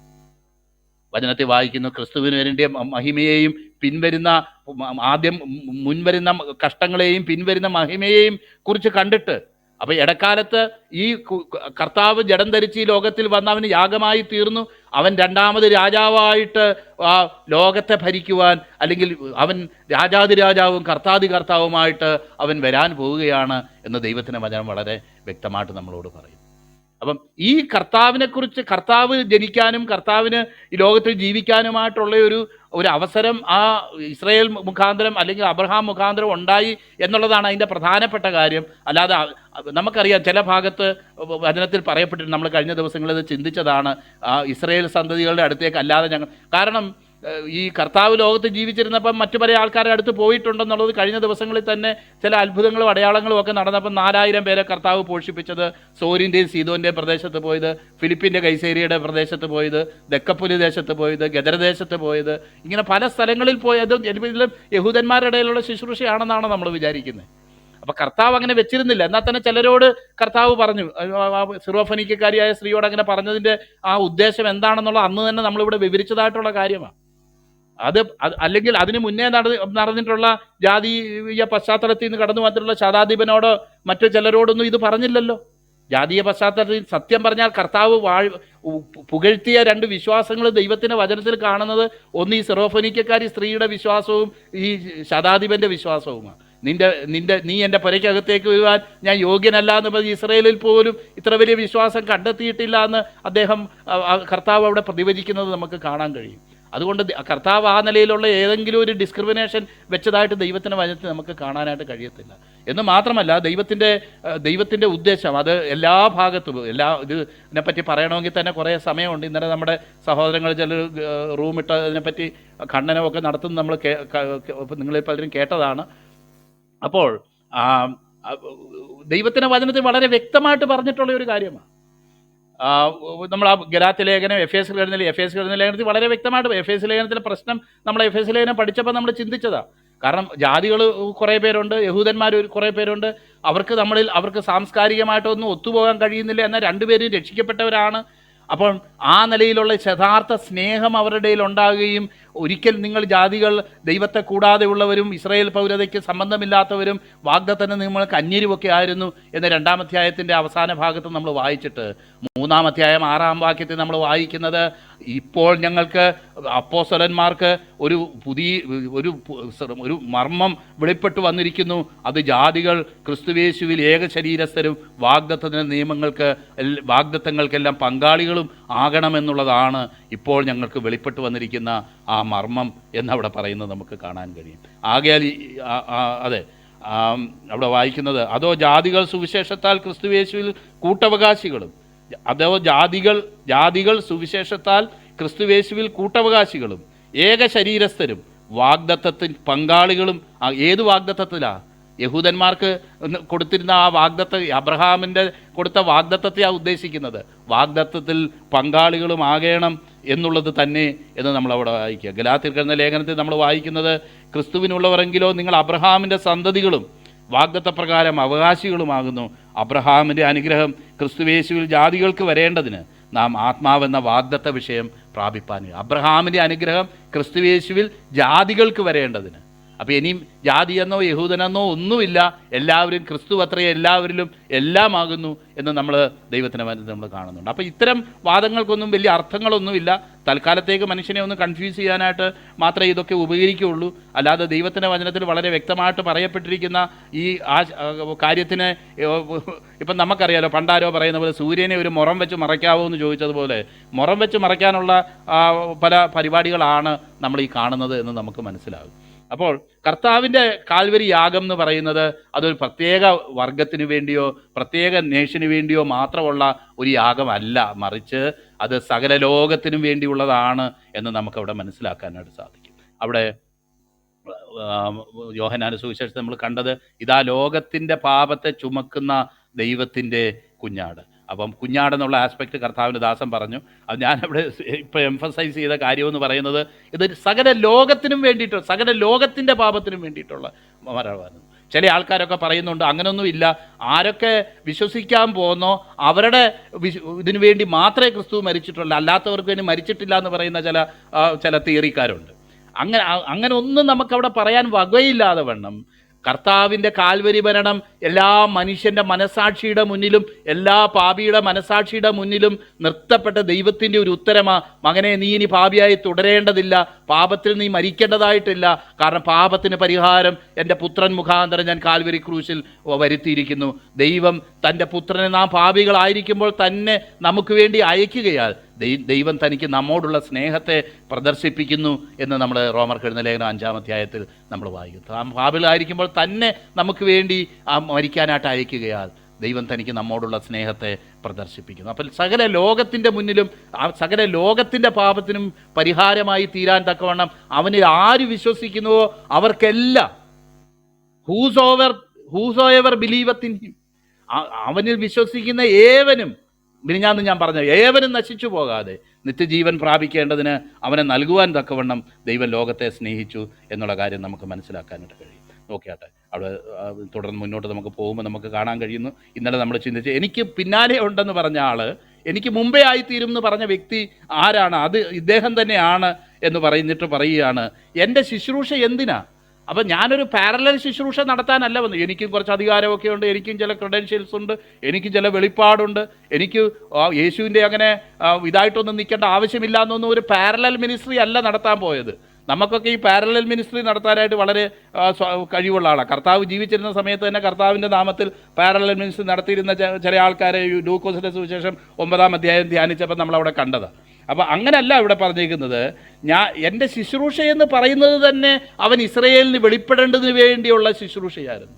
വചനത്തിൽ വായിക്കുന്നു. ക്രിസ്തുവിന് വേണ്ടിയ മഹിമയെയും പിൻവരുന്ന ആദ്യം മുൻവരുന്ന കഷ്ടങ്ങളെയും പിൻവരുന്ന മഹിമയെയും കുറിച്ച് കണ്ടിട്ട് അപ്പൊ ഇടക്കാലത്ത് ഈ കർത്താവ് ജഡം ധരിച്ച് ഈ ലോകത്തിൽ വന്ന് അവന് യാഗമായി തീർന്നു. അവൻ രണ്ടാമത് രാജാവായിട്ട് ആ ലോകത്തെ ഭരിക്കുവാൻ അല്ലെങ്കിൽ അവൻ രാജാതി രാജാവും കർത്താതി കർത്താവുമായിട്ട് അവൻ വരാൻ പോവുകയാണ് എന്ന് ദൈവത്തിന്റെ വചനം വളരെ വ്യക്തമായിട്ട് നമ്മളോട് പറയും അപ്പം ഈ കർത്താവിനെ കുറിച്ച് കർത്താവ് ജനിക്കാനും കർത്താവിന് ഈ ലോകത്തിൽ ജീവിക്കാനുമായിട്ടുള്ള ഒരു ഒരു അവസരം ആ ഇസ്രയേൽ മുഖാന്തരം അല്ലെങ്കിൽ അബ്രഹാം മുഖാന്തരം ഉണ്ടായി എന്നുള്ളതാണ് അതിന്റെ പ്രധാനപ്പെട്ട കാര്യം. അല്ലാതെ നമുക്കറിയാം ചില ഭാഗത്ത് വചനത്തിൽ പറയപ്പെട്ടിട്ടുണ്ട്. നമ്മൾ കഴിഞ്ഞ ദിവസങ്ങളിൽ ചിന്തിച്ചതാണ് ഇസ്രയേൽ സന്തതികളുടെ അടുത്തേക്ക് അല്ലാതെ ഞങ്ങൾ കാരണം ഈ കർത്താവ് ലോകത്ത് ജീവിച്ചിരുന്നപ്പം മറ്റു പല ആൾക്കാരെ അടുത്ത് പോയിട്ടുണ്ടെന്നുള്ളത് കഴിഞ്ഞ ദിവസങ്ങളിൽ തന്നെ ചില അത്ഭുതങ്ങളും അടയാളങ്ങളും ഒക്കെ നടന്നപ്പം നാലായിരം പേരെ കർത്താവ് പോഷിപ്പിച്ചത് സോരിന്റെയും സീതോന്റെയും പ്രദേശത്ത് പോയത് ഫിലിപ്പിന്റെ കൈസേരിയുടെ പ്രദേശത്ത് പോയത് ദക്കപ്പുലി ദേശത്ത് പോയത് ഗദരദേശത്ത് പോയത്. ഇങ്ങനെ പല സ്ഥലങ്ങളിൽ പോയതും ഇതിലും യഹൂദന്മാരുടെ ഇടയിലുള്ള ശുശ്രൂഷയാണെന്നാണ് നമ്മൾ വിചാരിക്കുന്നത്. അപ്പോൾ കർത്താവ് അങ്ങനെ വെച്ചിരുന്നില്ല. എന്നാൽ തന്നെ ചിലരോട് കർത്താവ് പറഞ്ഞു സിറോഫനിക്കാരിയായ സ്ത്രീയോട് അങ്ങനെ പറഞ്ഞതിന്റെ ആ ഉദ്ദേശം എന്താണെന്നുള്ള അന്ന് തന്നെ നമ്മളിവിടെ വിവരിച്ചതായിട്ടുള്ള കാര്യമാണ്. അത് അല്ലെങ്കിൽ അതിന് മുന്നേ നട നടന്നിട്ടുള്ള ജാതീയ പശ്ചാത്തലത്തിൽ നിന്ന് കടന്നു വന്നിട്ടുള്ള ശതാധിപനോടോ മറ്റു ചിലരോടൊന്നും ഇത് പറഞ്ഞില്ലല്ലോ. ജാതീയ പശ്ചാത്തലത്തിൽ സത്യം പറഞ്ഞാൽ കർത്താവ് ഉ- പുകഴ്ത്തിയ രണ്ട് വിശ്വാസങ്ങൾ ദൈവത്തിന്റെ വചനത്തിൽ കാണുന്നത് ഒന്ന് ഈ സിറോഫനിക്കാരി സ്ത്രീയുടെ വിശ്വാസവും ഈ ശതാധിപന്റെ വിശ്വാസവുമാണ്. നിന്റെ നിന്റെ നീ എന്റെ പുരയ്ക്കകത്തേക്ക് വരുവാൻ ഞാൻ യോഗ്യനല്ല എന്ന് പറഞ്ഞ് ഇസ്രയേലിൽ പോലും ഇത്ര വലിയ വിശ്വാസം കണ്ടെത്തിയിട്ടില്ല എന്ന് അദ്ദേഹം കർത്താവ് അവിടെ പ്രതിവചിക്കുന്നത് നമുക്ക് കാണാൻ കഴിയും. അതുകൊണ്ട് കർത്താവ് ആ നിലയിലുള്ള ഏതെങ്കിലും ഒരു ഡിസ്ക്രിമിനേഷൻ വെച്ചതായിട്ട് ദൈവത്തിന്റെ വചനത്തിൽ നമുക്ക് കാണാനായിട്ട് കഴിയത്തില്ല. എന്ന് മാത്രമല്ല ദൈവത്തിന്റെ ദൈവത്തിന്റെ ഉദ്ദേശം അത് എല്ലാ ഭാഗത്തും എല്ലാ ഇതിനെപ്പറ്റി പറയണമെങ്കിൽ തന്നെ കുറേ സമയമുണ്ട്. ഇന്നലെ നമ്മുടെ സഹോദരങ്ങൾ ചിലർ റൂമിട്ട് അതിനെപ്പറ്റി ഖണ്ഡനമൊക്കെ നടത്തുന്നത് നമ്മൾ നിങ്ങളിൽ പലരും കേട്ടതാണ്. അപ്പോൾ ദൈവത്തിന്റെ വചനത്തിൽ വളരെ വ്യക്തമായിട്ട് പറഞ്ഞിട്ടുള്ള ഒരു കാര്യമാണ്. നമ്മൾ ആ ഗലാത്ത് ലേഖനം എഫ് എസ് ലേഖനത്തിൽ എഫ് എസ് ലേഖനത്തിൽ വളരെ വ്യക്തമായിട്ട് എഫ് എസ് ലേഖനത്തിലെ പ്രശ്നം നമ്മൾ എഫ് എസ് ലേഖനം പഠിച്ചപ്പോൾ നമ്മൾ ചിന്തിച്ചതാ. കാരണം ജാതികൾ കുറേ പേരുണ്ട് യഹൂദന്മാർ കുറേ പേരുണ്ട്. അവർക്ക് നമ്മളിൽ അവർക്ക് സാംസ്കാരികമായിട്ടൊന്നും ഒത്തുപോകാൻ കഴിയുന്നില്ല എന്നാൽ രണ്ടുപേരും രക്ഷിക്കപ്പെട്ടവരാണ്. അപ്പം ആ നിലയിലുള്ള യഥാർത്ഥ സ്നേഹം അവരുടെ ഉണ്ടാകുകയും ഒരിക്കൽ നിങ്ങൾ ജാതികൾ ദൈവത്തെ കൂടാതെയുള്ളവരും ഇസ്രായേൽ പൗരതയ്ക്ക് സംബന്ധമില്ലാത്തവരും വാഗ്ദത്തന നിങ്ങൾക്ക് അന്യരുമൊക്കെ ആയിരുന്നു എന്ന രണ്ടാം അധ്യായത്തിന്റെ അവസാന ഭാഗത്ത് നമ്മൾ വായിച്ചിട്ട് മൂന്നാം അധ്യായം ആറാം വാക്യത്തിൽ നമ്മൾ വായിക്കുന്നത് ഇപ്പോൾ ഞങ്ങൾക്ക് അപ്പോസ്വലന്മാർക്ക് ഒരു പുതിയ ഒരു ഒരു മർമ്മം വെളിപ്പെട്ടു വന്നിരിക്കുന്നു. അത് ജാതികൾ ക്രിസ്തുവേശുവിൽ ഏക ശരീരസ്ഥരും വാഗ്ദത്തത്തിന് നിയമങ്ങൾക്ക് വാഗ്ദത്തങ്ങൾക്കെല്ലാം പങ്കാളികളും ആകണമെന്നുള്ളതാണ് ഇപ്പോൾ ഞങ്ങൾക്ക് വെളിപ്പെട്ടു വന്നിരിക്കുന്ന ആ മർമ്മം എന്നവിടെ പറയുന്നത് നമുക്ക് കാണാൻ കഴിയും. ആകയാൽ അതെ അവിടെ വായിക്കുന്നത് അതോ ജാതികൾ സുവിശേഷത്താൽ ക്രിസ്തുവേശുവിൽ കൂട്ടവകാശികളും? അതോ ജാതികൾ ജാതികൾ സുവിശേഷത്താൽ ക്രിസ്തുവേശുവിൽ കൂട്ടവകാശികളും? ഏക ശരീരസ്ഥരും വാഗ്ദത്തത്തിൽ പങ്കാളികളും ഏത് വാഗ്ദത്തത്തിലാണ് യഹൂദന്മാർക്ക് കൊടുത്തിരുന്ന ആ വാഗ്ദത്ത അബ്രഹാമിന്റെ കൊടുത്ത വാഗ്ദത്തത്തെയാണ് ഉദ്ദേശിക്കുന്നത്. വാഗ്ദത്തത്തിൽ പങ്കാളികളും ആകേണം എന്നുള്ളത് തന്നെ എന്ന് നമ്മൾ അവിടെ വായിക്കുക. ഗലാത്തിൽ എന്ന ലേഖനത്തിൽ നമ്മൾ വായിക്കുന്നത് ക്രിസ്തുവിനുള്ളവരെങ്കിലോ നിങ്ങൾ അബ്രഹാമിന്റെ സന്തതികളും വാഗ്ദത്തപ്രകാരം അവകാശികളുമാകുന്നു. അബ്രഹാമിന്റെ അനുഗ്രഹം ക്രിസ്തുവേശുവിൽ ജാതികൾക്ക് വരേണ്ടതിന് നാം ആത്മാവെന്ന വാഗ്ദത്ത വിഷയം പ്രാപിപ്പാൻ അബ്രഹാമിന്റെ അനുഗ്രഹം ക്രിസ്തുവേശുവിൽ ജാതികൾക്ക് വരേണ്ടതിന്. അപ്പോൾ ഇനിയും ജാതിയെന്നോ യഹൂദനെന്നോ ഒന്നുമില്ല. എല്ലാവരും ക്രിസ്തു അത്രയും എല്ലാവരിലും എല്ലാമാകുന്നു എന്ന് നമ്മൾ ദൈവത്തിന്റെ മനസ്സിൽ നമ്മൾ കാണുന്നുണ്ട്. അപ്പോൾ ഇത്തരം വാദങ്ങൾക്കൊന്നും വലിയ അർത്ഥങ്ങളൊന്നുമില്ല. തൽക്കാലത്തേക്ക് മനുഷ്യനെ ഒന്ന് കൺഫ്യൂസ് ചെയ്യാനായിട്ട് മാത്രമേ ഇതൊക്കെ ഉപകരിക്കുകയുള്ളൂ. അല്ലാതെ ദൈവത്തിന്റെ വചനത്തിൽ വളരെ വ്യക്തമായിട്ട് പറയപ്പെട്ടിരിക്കുന്ന ഈ ആ കാര്യത്തിന് ഇപ്പം നമുക്കറിയാലോ പണ്ടാരോ പറയുന്ന പോലെ സൂര്യനെ ഒരു മുറം വെച്ച് മറയ്ക്കാവോ എന്ന് ചോദിച്ചതുപോലെ മുറം വെച്ച് മറയ്ക്കാനുള്ള പല പരിപാടികളാണ് നമ്മൾ ഈ കാണുന്നത് എന്ന് നമുക്ക് മനസ്സിലാകും. അപ്പോൾ കർത്താവിന്റെ കാൽവരി യാഗം എന്ന് പറയുന്നത് അതൊരു പ്രത്യേക വർഗത്തിന് വേണ്ടിയോ പ്രത്യേക നേഷന് വേണ്ടിയോ മാത്രമുള്ള ഒരു യാഗമല്ല. മറിച്ച് അത് സകല ലോകത്തിനും വേണ്ടിയുള്ളതാണ് എന്ന് നമുക്കവിടെ മനസ്സിലാക്കാനായിട്ട് സാധിക്കും. അവിടെ യോഹനാന സുവിശേഷം നമ്മൾ കണ്ടത് ഇതാ ലോകത്തിന്റെ പാപത്തെ ചുമക്കുന്ന ദൈവത്തിന്റെ കുഞ്ഞാട്. അപ്പം കുഞ്ഞാടെന്നുള്ള ആസ്പെക്റ്റ് കർത്താവിന്റെ ദാസൻ പറഞ്ഞു. അത് ഞാനവിടെ ഇപ്പോൾ എംഫസൈസ് ചെയ്ത കാര്യമെന്ന് പറയുന്നത് ഇത് സകല ലോകത്തിനും വേണ്ടിയിട്ട് സകല ലോകത്തിന്റെ പാപത്തിനും വേണ്ടിയിട്ടുള്ള മരണമാണ് ചില ആൾക്കാരൊക്കെ പറയുന്നുണ്ട് അങ്ങനൊന്നുമില്ല. ആരൊക്കെ വിശ്വസിക്കാൻ പോകുന്നോ അവരുടെ ഇതിനു വേണ്ടി മാത്രമേ ക്രിസ്തു മരിച്ചിട്ടുള്ളൂ. അല്ലാത്തവർക്ക് വേണ്ടി മരിച്ചിട്ടില്ല എന്ന് പറയുന്ന ചില ചില തിയറിക്കാരുണ്ട് അങ്ങനെ അങ്ങനെ ഒന്നും നമുക്കവിടെ പറയാൻ വകയില്ലാതെ വണ്ണം കർത്താവിന്റെ കാൽവരി ഭരണം എല്ലാ മനുഷ്യന്റെ മനസാക്ഷിയുടെ മുന്നിലും എല്ലാ പാപിയുടെ മനസാക്ഷിയുടെ മുന്നിലും നിർത്തപ്പെട്ട ദൈവത്തിന്റെ ഒരു ഉത്തരമാ മകനെ നീ ഇനി പാപിയായി തുടരേണ്ടതില്ല. പാപത്തിൽ നീ മരിക്കേണ്ടതായിട്ടില്ല. കാരണം പാപത്തിന് പരിഹാരം എന്റെ പുത്രൻ മുഖാന്തരം ഞാൻ കാൽവരി ക്രൂശിൽ വരുത്തിയിരിക്കുന്നു. ദൈവം തന്റെ പുത്രനെ നാം പാപികളായിരിക്കുമ്പോൾ തന്നെ നമുക്ക് വേണ്ടി അയക്കുകയാൽ ദൈവം തനിക്ക് നമ്മോടുള്ള സ്നേഹത്തെ പ്രദർശിപ്പിക്കുന്നു എന്ന് നമ്മൾ റോമർ എഴുന്ന ലേഖനം അഞ്ചാം അധ്യായത്തിൽ നമ്മൾ വായിക്കും പാപികളായിരിക്കുമ്പോൾ തന്നെ നമുക്ക് വേണ്ടി മരിക്കാനായിട്ട് അയക്കുകയാൽ ദൈവം തനിക്ക് നമ്മോടുള്ള സ്നേഹത്തെ പ്രദർശിപ്പിക്കുന്നു. അപ്പോൾ സകല ലോകത്തിന്റെ മുന്നിലും സകല ലോകത്തിന്റെ പാപത്തിനും പരിഹാരമായി തീരാൻ തക്കവണ്ണം അവനിൽ ആര് വിശ്വസിക്കുന്നുവോ അവർക്കെല്ലാം ഹൂസ് ഓവർ ഹൂസോ എവർ ബിലീവത്തിൻ അവനിൽ വിശ്വസിക്കുന്ന ഏവനും മിനിഞ്ഞാന്ന് ഞാൻ പറഞ്ഞു ഏവനും നശിച്ചു പോകാതെ നിത്യജീവൻ പ്രാപിക്കേണ്ടതിന് അവനെ നൽകുവാൻ തക്കവണ്ണം ദൈവം ലോകത്തെ സ്നേഹിച്ചു എന്നുള്ള കാര്യം നമുക്ക് മനസ്സിലാക്കാനായിട്ട് കഴിയും. നോക്കിയാട്ടെ. അവിടെ തുടർന്ന് മുന്നോട്ട് നമുക്ക് പോകുമ്പോൾ നമുക്ക് കാണാൻ കഴിയുന്നു. ഇന്നലെ നമ്മൾ ചിന്തിച്ച് എനിക്ക് പിന്നാലെ ഉണ്ടെന്ന് പറഞ്ഞ ആൾ എനിക്ക് മുമ്പേ ആയിത്തീരും എന്ന് പറഞ്ഞ വ്യക്തി ആരാണ്? അത് ഇദ്ദേഹം തന്നെയാണ് എന്ന് പറഞ്ഞിട്ട് പറയുകയാണ്. എന്റെ ശുശ്രൂഷ എന്തിനാ? അപ്പം ഞാനൊരു പാരലൽ ശുശ്രൂഷ നടത്താനല്ല വന്നു എനിക്കും കുറച്ച് അധികാരമൊക്കെ ഉണ്ട് എനിക്കും ചില ക്രെഡൻഷ്യൽസ് ഉണ്ട് എനിക്കും ചില വെളിപ്പാടുണ്ട് എനിക്ക് യേശുവിന്റെ അങ്ങനെ ഇതായിട്ടൊന്നും നിൽക്കേണ്ട ആവശ്യമില്ല എന്നൊന്നും ഒരു പാരലൽ മിനിസ്ട്രി അല്ല നടത്താൻ പോയത്. നമുക്കൊക്കെ ഈ പാരലൽ മിനിസ്ട്രി നടത്താനായിട്ട് വളരെ കഴിവുള്ള ആളാണ് കർത്താവ് ജീവിച്ചിരുന്ന സമയത്ത് തന്നെ കർത്താവിന്റെ നാമത്തിൽ പാരലൽ മിനിസ്ട്രി നടത്തിയിരുന്ന ചില ആൾക്കാരെ ലൂക്കോസിന്റെ സുവിശേഷം ഒമ്പതാം അധ്യായം ധ്യാനിച്ചപ്പോൾ നമ്മളവിടെ കണ്ടത്. അപ്പോൾ അങ്ങനല്ല ഇവിടെ പറഞ്ഞിരിക്കുന്നത്. ഞാൻ എന്റെ ശുശ്രൂഷയെന്ന് പറയുന്നത് തന്നെ അവൻ ഇസ്രയേലിന് വെളിപ്പെടേണ്ടതിന് വേണ്ടിയുള്ള ശുശ്രൂഷയായിരുന്നു.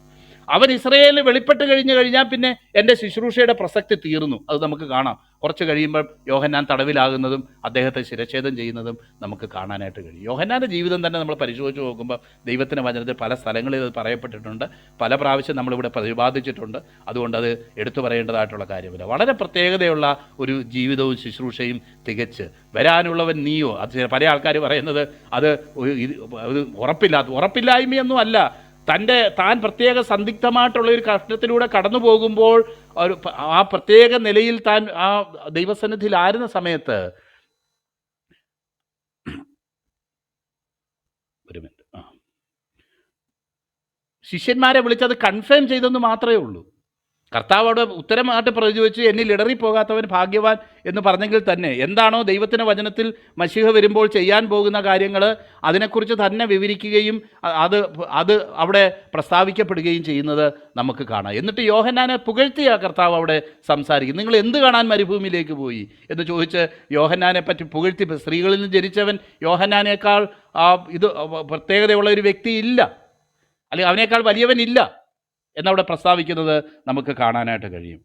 അവൻ ഇസ്രയേലിൽ വെളിപ്പെട്ട് കഴിഞ്ഞു കഴിഞ്ഞാൽ പിന്നെ എന്റെ ശുശ്രൂഷയുടെ പ്രസക്തി തീർന്നു. അത് നമുക്ക് കാണാം. കുറച്ച് കഴിയുമ്പോൾ യോഹന്നാൻ തടവിലാകുന്നതും അദ്ദേഹത്തെ ശിരച്ഛേദം ചെയ്യുന്നതും നമുക്ക് കാണാനായിട്ട് കഴിയും. യോഹന്നാന്റെ ജീവിതം തന്നെ നമ്മൾ പരിശോധിച്ച് നോക്കുമ്പോൾ ദൈവത്തിന്റെ വചനത്തിൽ പല സ്ഥലങ്ങളിൽ അത് പറയപ്പെട്ടിട്ടുണ്ട്. പല പ്രാവശ്യം നമ്മളിവിടെ പ്രതിപാദിച്ചിട്ടുണ്ട്. അതുകൊണ്ട് അത് എടുത്തു പറയേണ്ടതായിട്ടുള്ള കാര്യമില്ല. വളരെ പ്രത്യേകതയുള്ള ഒരു ജീവിതവും ശുശ്രൂഷയും തികച്ച് വരാനുള്ളവൻ നീയോ? അത് പല ആൾക്കാർ പറയുന്നത് അത് ഉറപ്പില്ലാത്ത ഉറപ്പില്ലായ്മയൊന്നും അല്ല. തന്റെ താൻ പ്രത്യേക സന്ദിഗ്ധമായിട്ടുള്ള ഒരു കഷ്ടത്തിലൂടെ കടന്നു പോകുമ്പോൾ ഒരു ആ പ്രത്യേക നിലയിൽ താൻ ആ ദൈവസന്നിധിയിലായിരുന്ന സമയത്ത് ഒരു മിനിറ്റ് ശിഷ്യന്മാരെ വിളിച്ചത് കൺഫേം ചെയ്തെന്ന് മാത്രമേ ഉള്ളൂ. കർത്താവോട് ഉത്തരമായിട്ട് പ്രചോദിച്ചു എന്നിൽ ഇടറിപ്പോകാത്തവൻ ഭാഗ്യവാൻ എന്ന് പറഞ്ഞെങ്കിൽ തന്നെ എന്താണോ ദൈവത്തിന്റെ വചനത്തിൽ മഷിഹ വരുമ്പോൾ ചെയ്യാൻ പോകുന്ന കാര്യങ്ങൾ അതിനെക്കുറിച്ച് തന്നെ വിവരിക്കുകയും അത് അത് അവിടെ പ്രസ്താവിക്കപ്പെടുകയും ചെയ്യുന്നത് നമുക്ക് കാണാം. എന്നിട്ട് യോഹന്നാനെ പുകഴ്ത്തിയ കർത്താവ് അവിടെ സംസാരിക്കും നിങ്ങൾ എന്ത് കാണാൻ മരുഭൂമിയിലേക്ക് പോയി? എന്ന് ചോദിച്ച് യോഹന്നാനെ പറ്റി പുകഴ്ത്തി സ്ത്രീകളിൽ നിന്ന് ജനിച്ചവൻ യോഹന്നാനേക്കാൾ ഇത് പ്രത്യേകതയുള്ള ഒരു വ്യക്തി ഇല്ല. അല്ലെങ്കിൽ അവനേക്കാൾ വലിയവനില്ല എന്നവിടെ പ്രസ്താവിക്കുന്നത് നമുക്ക് കാണാനായിട്ട് കഴിയും.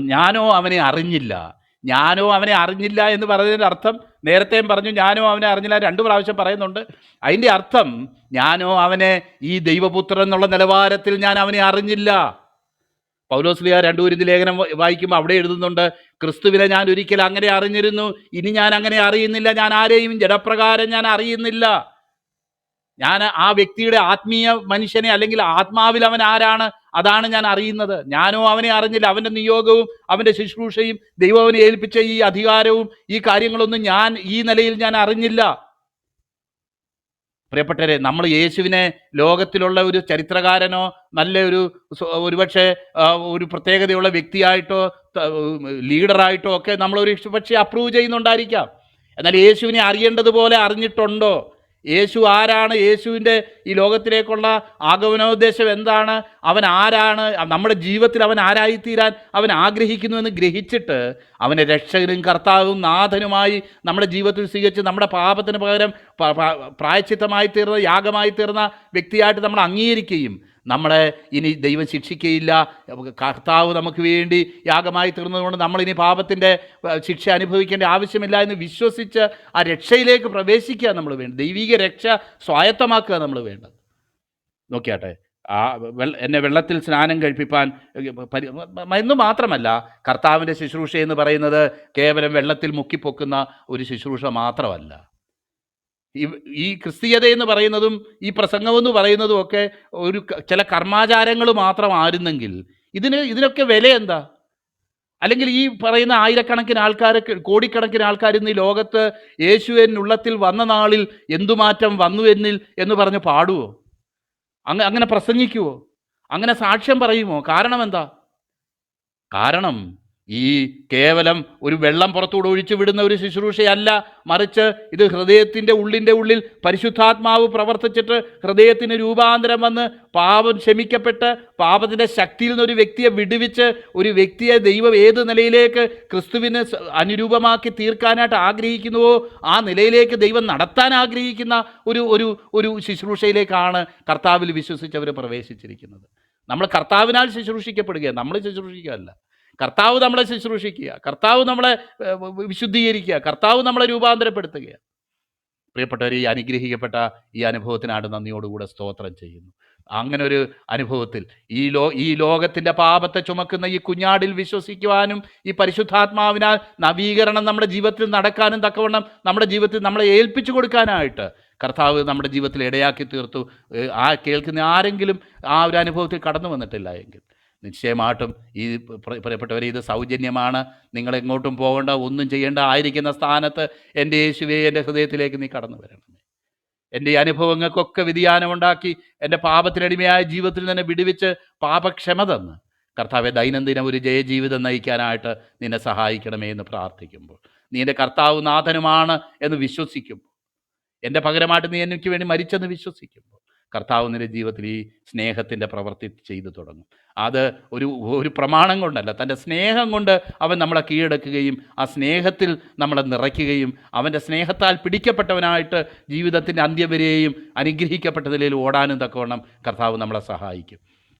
ഞാനോ അവനെ അറിഞ്ഞില്ല. ഞാനോ അവനെ അറിഞ്ഞില്ല എന്ന് പറയുന്നതിന്റെ അർത്ഥം നേരത്തെയും പറഞ്ഞു ഞാനോ അവനെ അറിഞ്ഞില്ല രണ്ട് പ്രാവശ്യം പറയുന്നുണ്ട്. അതിന്റെ അർത്ഥം ഞാനോ അവനെ ഈ ദൈവപുത്രൻ എന്നുള്ള നിലവാരത്തിൽ ഞാൻ അവനെ അറിഞ്ഞില്ല. പൗലോസ്ലിയ രണ്ടു കുരുതി ലേഖനം വായിക്കുമ്പോൾ അവിടെ എഴുതുന്നുണ്ട് ക്രിസ്തുവിനെ ഞാൻ ഒരിക്കൽ അങ്ങനെ അറിഞ്ഞിരുന്നു. ഇനി ഞാൻ അങ്ങനെ അറിയുന്നില്ല. ഞാൻ ആരെയും ജഡപ്രകാരം ഞാൻ അറിയുന്നില്ല. ഞാൻ ആ വ്യക്തിയുടെ ആത്മീയ മനുഷ്യനെ അല്ലെങ്കിൽ ആത്മാവിൽ അവൻ ആരാണ് അതാണ് ഞാൻ അറിയുന്നത്. ഞാനോ അവനെ അറിഞ്ഞില്ല. അവന്റെ നിയോഗവും അവന്റെ ശുശ്രൂഷയും ദൈവം അവനെ ഏൽപ്പിച്ച ഈ അധികാരവും ഈ കാര്യങ്ങളൊന്നും ഞാൻ ഈ നിലയിൽ ഞാൻ അറിഞ്ഞില്ല. പ്രിയപ്പെട്ടവരെ നമ്മൾ യേശുവിനെ ലോകത്തിലുള്ള ഒരു ചരിത്രകാരനോ നല്ല ഒരു ഒരുപക്ഷെ ഒരു പ്രത്യേകതയുള്ള വ്യക്തിയായിട്ടോ ലീഡറായിട്ടോ ഒക്കെ നമ്മൾ ഒരു പക്ഷേ അപ്രൂവ് ചെയ്യുന്നുണ്ടായിരിക്കാം. എന്നാൽ യേശുവിനെ അറിയേണ്ടതുപോലെ അറിഞ്ഞിട്ടുണ്ടോ? യേശു ആരാണ്? യേശുവിന്റെ ഈ ലോകത്തിലേക്കുള്ള ആഗമനോദ്ദേശം എന്താണ്? അവൻ ആരാണ്? നമ്മുടെ ജീവിതത്തിൽ അവൻ ആരായിത്തീരാൻ അവൻ ആഗ്രഹിക്കുന്നുവെന്ന് ഗ്രഹിച്ചിട്ട് അവനെ രക്ഷകനും കർത്താവും നാഥനുമായി നമ്മുടെ ജീവിതത്തിൽ സ്വീകരിച്ച് നമ്മുടെ പാപത്തിന് പകരം പ്രായച്ചിത്തമായി തീർന്ന യാഗമായി തീർന്ന വ്യക്തിയായിട്ട് നമ്മൾ അംഗീകരിക്കുകയും നമ്മളെ ഇനി ദൈവം ശിക്ഷിക്കുകയില്ല കർത്താവ് നമുക്ക് വേണ്ടി യാഗമായി തീർന്നതുകൊണ്ട് നമ്മളിനി പാപത്തിന്റെ ശിക്ഷ അനുഭവിക്കേണ്ട ആവശ്യമില്ല എന്ന് വിശ്വസിച്ച് ആ രക്ഷയിലേക്ക് പ്രവേശിക്കുക നമ്മൾ വേണ്ടത്. ദൈവിക രക്ഷ സ്വായത്തമാക്കുക നമ്മൾ വേണ്ടത്. നോക്കിയാട്ടെ ആ വെള്ള എന്നെ വെള്ളത്തിൽ സ്നാനം കഴിപ്പിപ്പാൻ പരി- എന്ന് മാത്രമല്ല കർത്താവിന്റെ ശുശ്രൂഷ എന്ന് പറയുന്നത് കേവലം വെള്ളത്തിൽ മുക്കിപ്പൊക്കുന്ന ഒരു ശുശ്രൂഷ മാത്രമല്ല. ഈ ക്രിസ്തീയത എന്ന് പറയുന്നതും ഈ പ്രസംഗമെന്ന് പറയുന്നതും ഒക്കെ ഒരു ചില കർമാചാരങ്ങൾ മാത്രമായിരുന്നെങ്കിൽ ഇതിന് ഇതിനൊക്കെ വില എന്താ? അല്ലെങ്കിൽ ഈ പറയുന്ന ആയിരക്കണക്കിന് ആൾക്കാർ കോടിക്കണക്കിന് ആൾക്കാർ ഇന്ന് ഈ ലോകത്ത് യേശുവിൻ ഉള്ളത്തിൽ വന്ന നാളിൽ എന്തുമാറ്റം വന്നു എന്നിൽ എന്ന് പറഞ്ഞ് പാടുവോ? അങ്ങ അങ്ങനെ പ്രസംഗിക്കുവോ? അങ്ങനെ സാക്ഷ്യം പറയുമോ? കാരണം എന്താ? കാരണം ഈ കേവലം ഒരു വെള്ളം പുറത്തൂടെ ഒഴിച്ചു വിടുന്ന ഒരു ശുശ്രൂഷയല്ല. മറിച്ച് ഇത് ഹൃദയത്തിന്റെ ഉള്ളിന്റെ ഉള്ളിൽ പരിശുദ്ധാത്മാവ് പ്രവർത്തിച്ചിട്ട് ഹൃദയത്തിന് രൂപാന്തരം വന്ന് പാപം ക്ഷമിക്കപ്പെട്ട് പാപത്തിന്റെ ശക്തിയിൽ നിന്ന് ഒരു വ്യക്തിയെ വിടുവിച്ച് ഒരു വ്യക്തിയെ ദൈവം ഏത് നിലയിലേക്ക് ക്രിസ്തുവിന് അനുരൂപമാക്കി തീർക്കാനായിട്ട് ആഗ്രഹിക്കുന്നുവോ ആ നിലയിലേക്ക് ദൈവം നടത്താൻ ആഗ്രഹിക്കുന്ന ഒരു ഒരു ഒരു ശുശ്രൂഷയിലേക്കാണ് കർത്താവിൽ വിശ്വസിച്ചവർ പ്രവേശിച്ചിരിക്കുന്നത്. നമ്മൾ കർത്താവിനാൽ ശുശ്രൂഷിക്കപ്പെടുകയാണ്. നമ്മൾ ശുശ്രൂഷിക്കുകയല്ല. കർത്താവ് നമ്മളെ ശുശ്രൂഷിക്കുക. കർത്താവ് നമ്മളെ വിശുദ്ധീകരിക്കുക. കർത്താവ് നമ്മളെ രൂപാന്തരപ്പെടുത്തുക. പ്രിയപ്പെട്ടവർ ഈ അനുഗ്രഹിക്കപ്പെട്ട ഈ അനുഭവത്തിനാണ് നന്ദിയോടുകൂടെ സ്തോത്രം ചെയ്യുന്നു. അങ്ങനെ ഒരു അനുഭവത്തിൽ ഈ ലോ ഈ ലോകത്തിന്റെ പാപത്തെ ചുമക്കുന്ന ഈ കുഞ്ഞാടിൽ വിശ്വസിക്കുവാനും ഈ പരിശുദ്ധാത്മാവിനാൽ നവീകരണം നമ്മുടെ ജീവിതത്തിൽ നടക്കാനും തക്കവണ്ണം നമ്മുടെ ജീവിതത്തിൽ നമ്മളെ ഏൽപ്പിച്ചു കൊടുക്കാനായിട്ട് കർത്താവ് നമ്മുടെ ജീവിതത്തിൽ ഇടയാക്കി തീർത്തു. ആ കേൾക്കുന്ന ആരെങ്കിലും ആ ഒരു അനുഭവത്തിൽ കടന്നു വന്നിട്ടില്ല എങ്കിൽ നിശ്ചയമായിട്ടും ഈ പ്ര- പ്രിയപ്പെട്ടവരെ ഇത് സൗജന്യമാണ്. നിങ്ങൾ എങ്ങോട്ടും പോകേണ്ട ഒന്നും ചെയ്യേണ്ട ആയിരിക്കുന്ന സ്ഥാനത്ത് എന്റെ യേശുവെ എന്റെ ഹൃദയത്തിലേക്ക് നീ കടന്നു വരണമേ. എന്റെ ഈ അനുഭവങ്ങൾക്കൊക്കെ വ്യതിയാനമുണ്ടാക്കി എന്റെ പാപത്തിനടിമയായ ജീവിതത്തിൽ നിന്ന് വിടുവിച്ച് പാപക്ഷമ തന്ന്. കർത്താവെ ദൈനംദിനം ഒരു ജയജീവിതം നയിക്കാനായിട്ട് നിന്നെ സഹായിക്കണമേ എന്ന് പ്രാർത്ഥിക്കുമ്പോൾ. നീ എന്റെ കർത്താവ് നാഥനുമാണ് എന്ന് വിശ്വസിക്കുമ്പോൾ. എന്റെ പകരമായിട്ട് നീ എനിക്ക് വേണ്ടി മരിച്ചെന്ന് വിശ്വസിക്കുമ്പോൾ. കർത്താവ് നിന്റെ ജീവിതത്തിൽ ഈ സ്നേഹത്തിന്റെ പ്രവൃത്തി ചെയ്തു തുടങ്ങും. അത് ഒരു ഒരു പ്രമാണം കൊണ്ടല്ല. തന്റെ സ്നേഹം കൊണ്ട് അവൻ നമ്മളെ കീഴടക്കുകയും ആ സ്നേഹത്തിൽ നമ്മളെ നിറയ്ക്കുകയും അവന്റെ സ്നേഹത്താൽ പിടിക്കപ്പെട്ടവനായിട്ട് ജീവിതത്തിന്റെ അന്ത്യവരെയും അനുഗ്രഹിക്കപ്പെട്ട നിലയിൽ ഓടാനും തക്കവണ്ണം കർത്താവ് നമ്മളെ സഹായിക്കും.